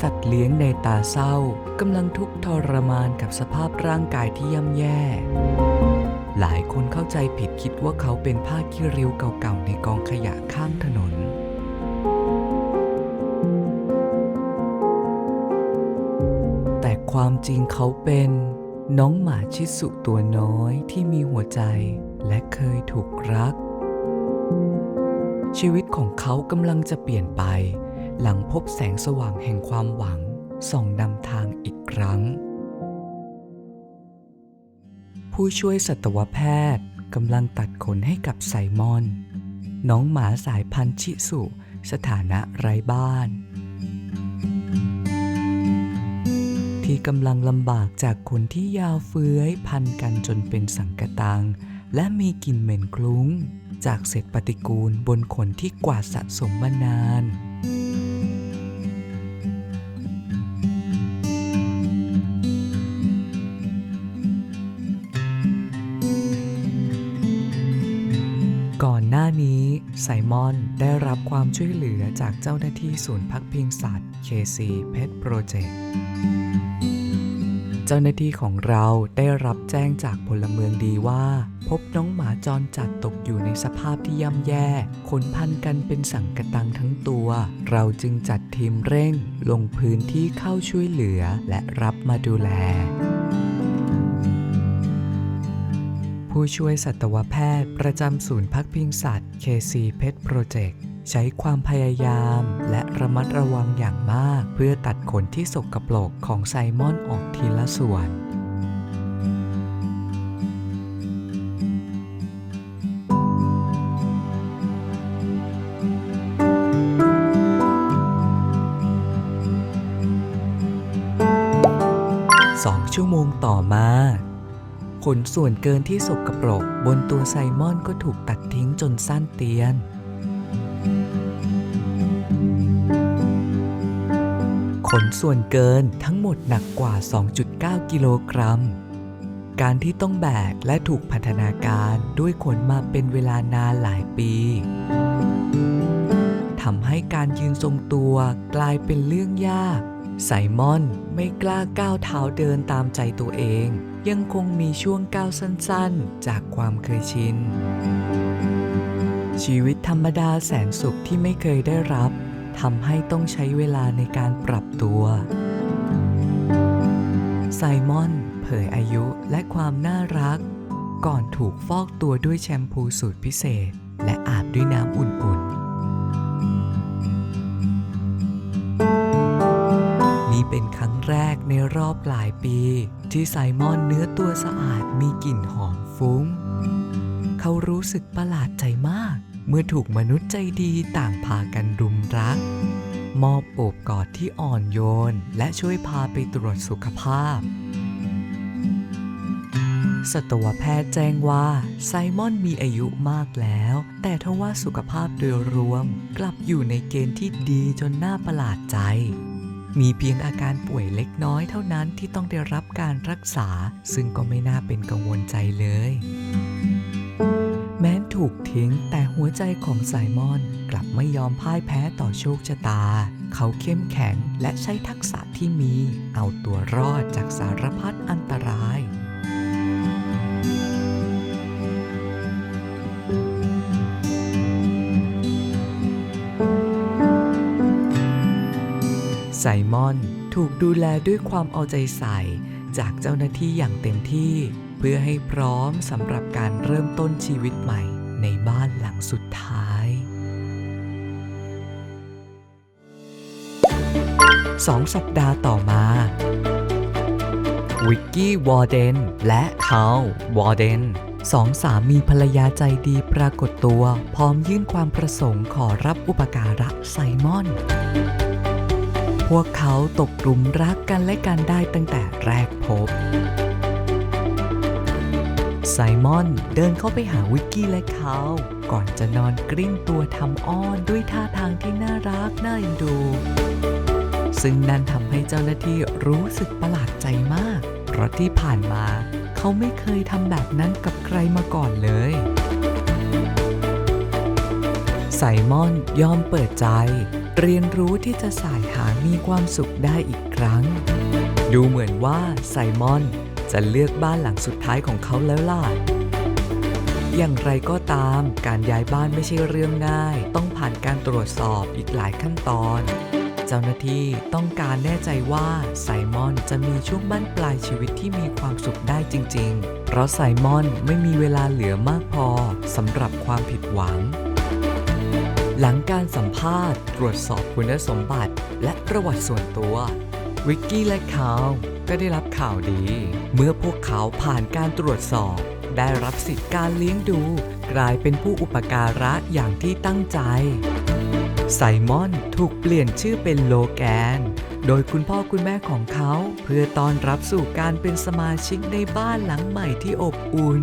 สัตว์เลี้ยงในตาเศร้ากำลังทุกข์ทรมานกับสภาพร่างกายที่ย่ำแย่ หลายคนเข้าใจผิดคิดว่าเขาเป็นผ้าขี้ริ้วเก่าๆในกองขยะข้างถนน แต่ความจริงเขาเป็นน้องหมาชิสุตัวน้อยที่มีหัวใจและเคยถูกรัก ชีวิตของเขากำลังจะเปลี่ยนไป หลังพบแสงสว่างแห่งความหวังส่องนำทางอีกครั้ง ผู้ช่วยสัตวแพทย์กำลังตัดขนให้กับไซมอน น้องหมาสายพันธุ์ชิสุ สถานะไร้บ้าน ที่กำลังลำบากจากขนที่ยาวเฟื้อยพันกันจนเป็นสังกะตัง และมีกลิ่นเหม็นคลุ้ง จากเศษปฏิกูลบนขนที่กวาดสะสมมานาน ก่อนหน้านี้ไซมอนได้รับความช่วยเหลือจากเจ้าหน้าที่ศูนย์พักพิงสัตว์ KC Pet Project เจ้าหน้าที่ของเราได้รับแจ้งจากพลเมืองดีว่า พบน้องหมาจรจัดตกอยู่ในสภาพที่ย่ำแย่ขนพันกันเป็นสังกะตังทั้งตัว เราจึงจัดทีมเร่ง ลงพื้นที่เข้าช่วยเหลือและรับมาดูแลผู้ช่วยสัตวแพทย์ประจำศูนย์พักพิงสัตว์ KC Pet Project ใช้ความพยายามและระมัดระวังอย่างมาก เพื่อตัดขนที่สกปรกของไซมอนออกทีละส่วนสองชั่วโมงต่อมาขนส่วนเกินที่สกปรกบนตัวไซมอนก็ถูกตัดทิ้งจนสั้นเตียน ขนส่วนเกินทั้งหมดหนักกว่า 2.9 กิโลกรัม การที่ต้องแบกและถูกพันธนาการด้วยขนมาเป็นเวลานานหลายปีทำให้การยืนทรงตัวกลายเป็นเรื่องยาก ไซมอนไม่กล้าก้าวเท้าเดินตามใจตัวเอง ยังคงมีช่วงก้าวสั้นๆ จากความเคยชิน ชีวิตธรรมดาแสนสุขที่ไม่เคยได้รับทำให้ต้องใช้เวลาในการปรับตัว ไซมอน เผยอายุและความน่ารัก ก่อนถูกฟอกตัวด้วยแชมพูสูตรพิเศษ และอาบด้วยน้ำอุ่นๆ นี่เป็นครั้งแรกในรอบหลายปี ที่ไซมอนเนื้อตัวสะอาดมีกลิ่นหอมฟุ้ง เขารู้สึกประหลาดใจมาก เมื่อถูกมนุษย์ใจดีต่างพากันรุมรัก มอบโอบกอดที่อ่อนโยน และช่วยพาไปตรวจสุขภาพ สัตวแพทย์แจ้งว่าไซมอนมีอายุมากแล้ว แต่ทว่าสุขภาพโดยรวม กลับอยู่ในเกณฑ์ที่ดีจนน่าประหลาดใจมีเพียงอาการป่วยเล็กน้อยเท่านั้นที่ต้องได้รับการรักษา ซึ่งก็ไม่น่าเป็นกังวลใจเลย ถูกทิ้ง แต่หัวใจของไซมอนกลับไม่ยอมพ่ายแพ้ต่อโชคชะตา เขาเข้มแข็งและใช้ทักษะที่มี เอาตัวรอดจากสารพัดอันตรายไซมอนถูกดูแลด้วยความเอาใจใส่ จากเจ้าหน้าที่อย่างเต็มที่ เพื่อให้พร้อมสำหรับการเริ่มต้นชีวิตใหม่ ในบ้านหลังสุดท้าย สองสัปดาห์ต่อมา วิกกี้วอร์เดนและคาร์ลวอร์เดนสองสามีภรรยาใจดีปรากฏตัว พร้อมยื่นความประสงค์ขอรับอุปการะไซมอน พวกเขาตกหลุมรักกันและกันได้ตั้งแต่แรกพบ ไซมอนเดินเข้าไปหาวิกกี้และเขา ก่อนจะนอนกลิ้งตัวทำอ้อนด้วยท่าทางที่น่ารักน่าเอ็นดู ซึ่งนั่นทำให้เจ้าหน้าที่รู้สึกประหลาดใจมาก เพราะที่ผ่านมาเขาไม่เคยทำแบบนั้นกับใครมาก่อนเลยไซมอนยอมเปิดใจ เรียนรู้ที่จะสายหามีความสุขได้อีกครั้ง ดูเหมือนว่าไซมอน จะเลือกบ้านหลังสุดท้ายของเขาแล้วล่ะ อย่างไรก็ตาม การย้ายบ้านไม่ใช่เรื่องง่าย ต้องผ่านการตรวจสอบอีกหลายขั้นตอน เจ้าหน้าที่ต้องการแน่ใจว่าไซมอนจะมีช่วงบั้นปลายชีวิตที่มีความสุขได้จริง ๆ เพราะไซมอนไม่มีเวลาเหลือมากพอสำหรับความผิดหวังหลังการสัมภาษณ์ ตรวจสอบคุณสมบัติ และประวัติส่วนตัว วิกกี้และคาว ก็ได้รับข่าวดี เมื่อพวกเขาผ่านการตรวจสอบ ได้รับสิทธิ์การเลี้ยงดู กลายเป็นผู้อุปการะอย่างที่ตั้งใจ ไซมอนถูกเปลี่ยนชื่อเป็นโลแกน โดยคุณพ่อคุณแม่ของเขา เพื่อต้อนรับสู่การเป็นสมาชิกในบ้านหลังใหม่ที่อบอุ่น